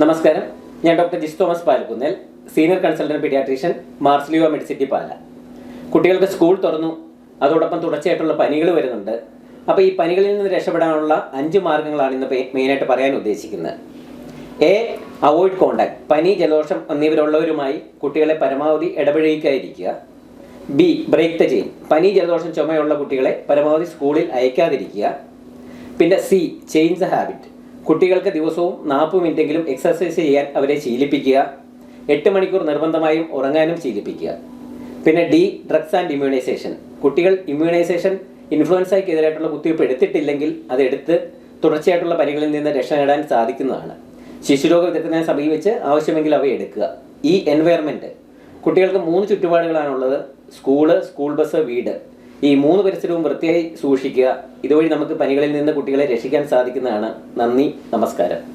നമസ്കാരം. ഞാൻ doctor Jis Thomas Palakkunnel senior consultant paediatrician Mar Sleeva medicity Pala. കുട്ടികൾക്ക് school തുറന്നു അതോടൊപ്പം തുടർച്ചയായിട്ടുള്ള പനികൾ വരുന്നുണ്ട്. അപ്പോൾ ഈ പനികളിൽ നിന്ന് രക്ഷപ്പെടാനുള്ള അഞ്ച് മാർഗങ്ങളാണ് ഇന്ന് മെയിനായിട്ട് പറയാൻ ഉദ്ദേശിക്കുന്നത്. എ അവോയ്ഡ് കോണ്ടാക്ട് പനി ജലദോഷം എന്നിവരുള്ളവരുമായി കുട്ടികളെ പരമാവധി ഇടപഴകിക്കാതിരിക്കുക. ബി ബ്രേക്ക് ദ ചെയിൻ പനി ജലദോഷം ചുമയുള്ള കുട്ടികളെ പരമാവധി സ്കൂളിൽ അയക്കാതിരിക്കുക. പിന്നെ സി ചേഞ്ച് ദ ഹാബിറ്റ് കുട്ടികൾക്ക് ദിവസവും നാൽപ്പത് മിനിറ്റെങ്കിലും എക്സർസൈസ് ചെയ്യാൻ അവരെ ശീലിപ്പിക്കുക. എട്ട് മണിക്കൂർ നിർബന്ധമായും ഉറങ്ങാനും ശീലിപ്പിക്കുക. പിന്നെ ഡി ഡ്രഗ്സ് ആൻഡ് ഇമ്മ്യൂണൈസേഷൻ കുട്ടികൾ ഇമ്മ്യൂണൈസേഷൻ ഇൻഫ്ലുവൻസയ്ക്ക് എതിരായിട്ടുള്ള കുത്തിവയ്പ്പ് എടുത്തിട്ടില്ലെങ്കിൽ അതെടുത്ത് തുടർച്ചയായിട്ടുള്ള പനികളിൽ നിന്ന് രക്ഷ നേടാൻ സാധിക്കുന്നതാണ്. ശിശുരോഗ വിദഗ്ധനെ സമീപിച്ച് ആവശ്യമെങ്കിൽ അവ എടുക്കുക. ഈ എൻവയറമെന്റ് കുട്ടികൾക്ക് മൂന്ന് ചുറ്റുപാടുകളാണുള്ളത്. സ്കൂൾ സ്കൂൾ ബസ് വീട്. ഈ മൂന്ന് പരിസരവും വൃത്തിയായി സൂക്ഷിക്കുക. ഇതുവഴി നമുക്ക് പനികളിൽ നിന്ന് കുട്ടികളെ രക്ഷിക്കാൻ സാധിക്കുന്നതാണ്. നന്ദി നമസ്കാരം.